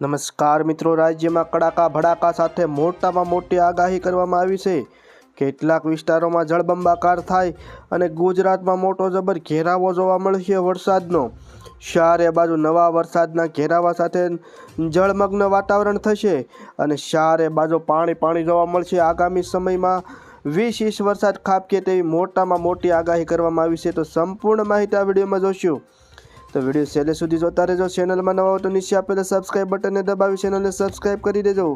નમસ્કાર મિત્રો, રાજ્યમાં કડાકા ભડાકા સાથે મોટામાં મોટી આગાહી કરવામાં આવી છે. કેટલાક વિસ્તારોમાં જળબંબાકાર થાય અને ગુજરાતમાં મોટો જબર ઘેરાવો જોવા મળશે વરસાદનો. ચારે બાજુ નવા વરસાદના ઘેરાવા સાથે જળમગ્ન વાતાવરણ થશે અને ચારે બાજુ પાણી પાણી જોવા મળશે. આગામી સમયમાં વીસ ઇંચ વરસાદ ખાબકે તેવી મોટામાં મોટી આગાહી કરવામાં આવી છે. તો સંપૂર્ણ માહિતી આ વિડીયોમાં જોશું તો વીડિયો છેલ્લે સુધી જોતા રહેજો. ચેનલમાં નવા હો તો નીચે આપેલા સબસ્ક્રાઈબ બટનને દબાવી ચેનલને સબસ્ક્રાઇબ કરી દેજો.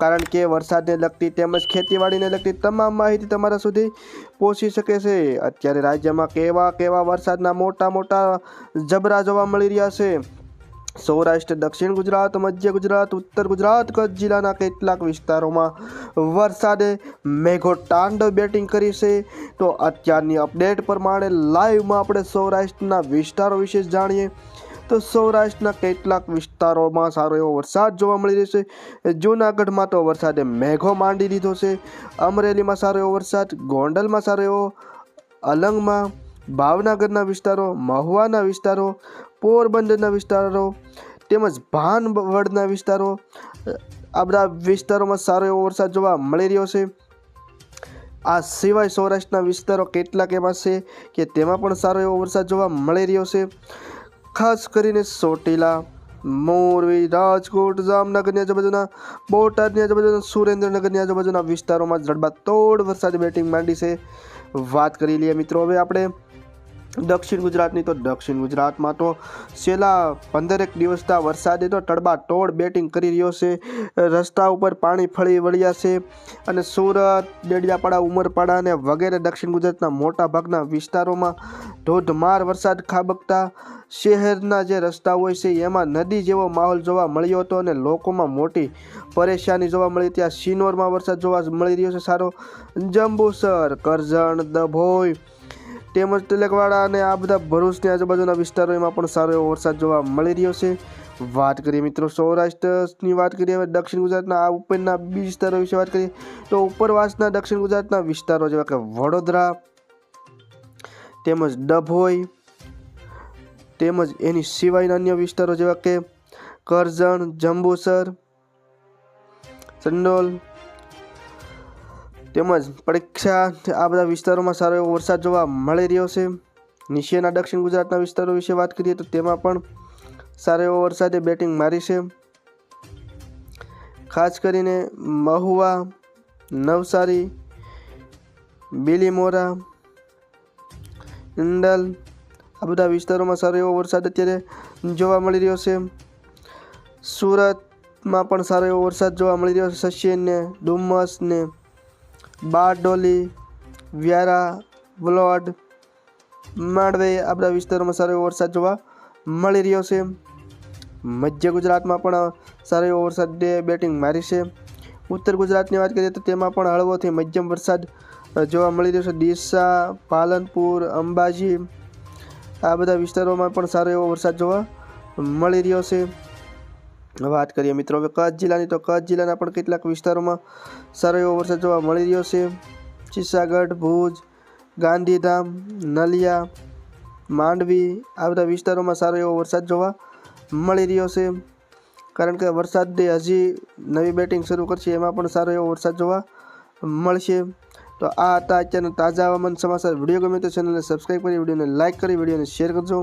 કારણ કે વરસાદને લગતી તેમજ ખેતીવાડીને લગતી તમામ માહિતી તમારા સુધી પહોંચી શકે છે. અત્યારે રાજ્યમાં કેવા કેવા વરસાદના મોટા મોટા જબરા જોવા મળી રહ્યા છે. સૌરાષ્ટ્ર, દક્ષિણ ગુજરાત, મધ્ય ગુજરાત, ઉત્તર ગુજરાત કચ્છ જિલ્લાના કેટલાક વિસ્તારોમાં વરસાદે મેઘો તાંડવ બેટિંગ કરી છે. તો અત્યારની અપડેટ પ્રમાણે લાઈવમાં આપણે સૌરાષ્ટ્રના વિસ્તારો વિશે જાણીએ. તો સૌરાષ્ટ્રના કેટલાક વિસ્તારોમાં સારો એવો વરસાદ જોવા મળી રહ્યો છે. જૂનાગઢમાં તો વરસાદે મેઘો માંડી દીધો છે. અમરેલીમાં સારો એવો વરસાદ, ગોંડલમાં સારો એવો, અલંગમાં, ભાવનગરના વિસ્તારો, મહુવાના વિસ્તારો પોરબંદરના વિસ્તારો, તેમજ ભાનવડના વિસ્તારો આ બધા વિસ્તારોમાં સારો એવો વરસાદ જોવા મળી રહ્યો છે. આ સિવાય સૌરાષ્ટ્રના વિસ્તારો કેટલાક એવા છે કે તેમાં પણ સારો એવો વરસાદ જોવા મળી રહ્યો છે. ખાસ કરીને ચોટીલા, મોરબી, રાજકોટ, જામનગરની આજુબાજુના, બોટાદની આજુબાજુના, સુરેન્દ્રનગરની આજુબાજુના વિસ્તારોમાં જડબાતોડ વરસાદી બેટિંગ માંડી છે. વાત કરી લઈએ મિત્રો, હવે આપણે દક્ષિણ ગુજરાતની તો દક્ષિણ ગુજરાતમાં તો છેલ્લા પંદરેક દિવસના વરસાદે તો તડબા તોડ બેટિંગ કરી રહ્યો છે. રસ્તા ઉપર પાણી ફળી વળ્યા છે અને સુરત, ડેડિયાપાડા, ઉમરપાડા અને વગેરે દક્ષિણ ગુજરાતના મોટા ભાગના વિસ્તારોમાં ધોધમાર વરસાદ ખાબકતા શહેરના જે રસ્તા હોય છે એમાં નદી જેવો માહોલ જોવા મળ્યો હતો અને લોકોમાં મોટી પરેશાની જોવા મળી. ત્યાં સિનોરમાં વરસાદ જોવા મળી રહ્યો છે સારો. જંબુસર, કરજણ, દભોઈ તેમજ તિલકવાડા અને આ બધા ભરૂચની આજુબાજુના વિસ્તારોમાં પણ સારો એવો વરસાદ જોવા મળી રહ્યો છે. વાત કરીએ મિત્રો સૌરાષ્ટ્રની વાત કરીએ હવે દક્ષિણ ગુજરાતના આ ઉપરના બીજ વિસ્તારો વિશે વાત કરીએ તો ઉપરવાસના દક્ષિણ ગુજરાતના વિસ્તારો જેવા કે વડોદરા તેમજ ડભોઈ તેમજ એની સિવાયના અન્ય વિસ્તારો જેવા કે કરજણ, જંબુસર, ચંડોલ તેમજ પરીક્ષા આ બધા વિસ્તારોમાં સારો એવો વરસાદ જોવા મળી રહ્યો છે. નીચેના દક્ષિણ ગુજરાતના વિસ્તારો વિશે વાત કરીએ તો તેમાં પણ સારો એવો વરસાદે બેટિંગ મારી છે. ખાસ કરીને મહુવા, નવસારી, બીલીમોરા ઇન્ડલ આ બધા વિસ્તારોમાં સારો એવો વરસાદ અત્યારે જોવા મળી રહ્યો છે. સુરતમાં પણ સારો એવો વરસાદ જોવા મળી રહ્યો છે. સચિન ને ડુમસ ને બારડોલી, વ્યારા વલોડ માંડવે આ બધા વિસ્તારોમાં સારો એવો વરસાદ જોવા મળી રહ્યો છે. મધ્ય ગુજરાતમાં પણ સારો એવો વરસાદ બેટિંગ મારી છે. ઉત્તર ગુજરાતની વાત કરીએ તો તેમાં પણ હળવોથી મધ્યમ વરસાદ જોવા મળી રહ્યો છે. ડીસા, પાલનપુર, અંબાજી આ બધા વિસ્તારોમાં પણ સારો એવો વરસાદ જોવા મળી રહ્યો છે. વાત કરીએ મિત્રો, હવે કચ્છ જિલ્લાની તો કચ્છ જિલ્લાના પણ કેટલાક વિસ્તારોમાં સારો એવો વરસાદ જોવા મળી રહ્યો છે. ચિસાગઢ, ભુજ, ગાંધીધામ, નલિયા, માંડવી આ બધા વિસ્તારોમાં સારો એવો વરસાદ જોવા મળી રહ્યો છે. કારણ કે વરસાદ હજી નવી બેટિંગ શરૂ કરશે એમાં પણ સારો એવો વરસાદ જોવા મળશે. તો આ હતા અત્યારના તાજા હવામાન સમાચાર. વીડિયો ગમે તો ચેનલને સબસ્ક્રાઈબ કરી, વિડીયોને લાઇક કરી, વિડીયોને શેર કરજો.